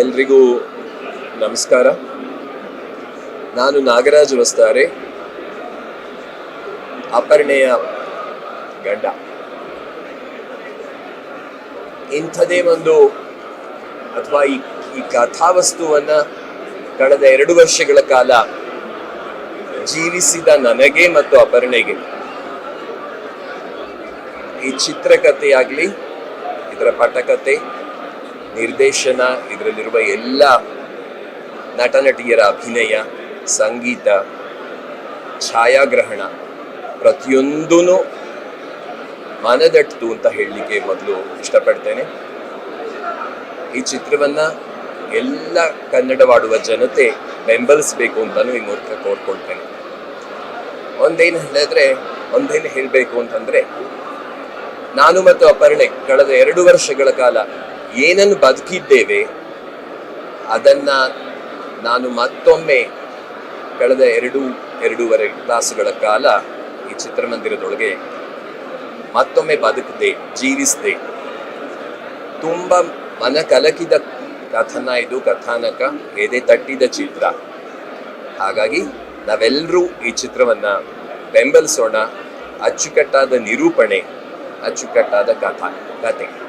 ಎಲ್ರಿಗೂ ನಮಸ್ಕಾರ. ನಾನು ನಾಗರಾಜ್ ವಸ್ತಾರೆ ಅಪರ್ಣೆಯ ಗಂಡ. ಇಂಥದೇ ಒಂದು ಅಥವಾ ಈ ಈ ಕಥಾವಸ್ತುವನ್ನ ಕಳೆದ ಎರಡು ವರ್ಷಗಳ ಕಾಲ ಜೀವಿಸಿದ ನನಗೆ ಮತ್ತು ಅಪರ್ಣೆಗೆ. ಈ ಚಿತ್ರಕಥೆಯಾಗ್ಲಿ, ಇದರ ಪಟಕತೆ ನಿರ್ದೇಶನ, ಇದರಲ್ಲಿರುವ ಎಲ್ಲ ನಟ ನಟಿಯರ ಅಭಿನಯ, ಸಂಗೀತ, ಛಾಯಾಗ್ರಹಣ ಪ್ರತಿಯೊಂದೂ ಮನದಟ್ಟು ಅಂತ ಹೇಳಲಿಕ್ಕೆ ಮೊದಲು ಇಷ್ಟಪಡ್ತೇನೆ. ಈ ಚಿತ್ರವನ್ನ ಎಲ್ಲ ಕನ್ನಡವಾಡುವ ಜನತೆ ಬೆಂಬಲಿಸಬೇಕು ಅಂತಲೂ ಈ ಮೂಲಕ ಕೋರ್ಕೊಳ್ತೇನೆ. ಒಂದೇನು ಹೇಳಿದ್ರೆ, ಒಂದೇನು ಹೇಳಬೇಕು ಅಂತಂದ್ರೆ, ನಾನು ಮತ್ತು ಅಪರ್ಣೆ, ಕಳೆದ ಎರಡು ವರ್ಷಗಳ ಕಾಲ ಏನನ್ನು ಬದುಕಿದ್ದೇವೆ, ಅದನ್ನ ನಾನು ಮತ್ತೊಮ್ಮೆ ಕಳೆದ ಎರಡು, ಎರಡೂವರೆ ಕ್ಲಾಸುಗಳ ಕಾಲ ಈ ಚಿತ್ರಮಂದಿರದೊಳಗೆ ಮತ್ತೊಮ್ಮೆ ಬದುಕಿದೆ ಜೀವಿಸಿದೆ ತುಂಬ ಮನ ಕಲಕಿದ ಕಥನ ಇದು, ಕಥಾನಕ, ಎದೆ ತಟ್ಟಿದ ಚಿತ್ರ. ಹಾಗಾಗಿ ನಾವೆಲ್ಲರೂ ಈ ಚಿತ್ರವನ್ನ ಬೆಂಬಲಿಸೋಣ. ಅಚ್ಚುಕಟ್ಟಾದ ನಿರೂಪಣೆ, ಅಚ್ಚುಕಟ್ಟಾದ ಕಥಾ, ಕತೆ.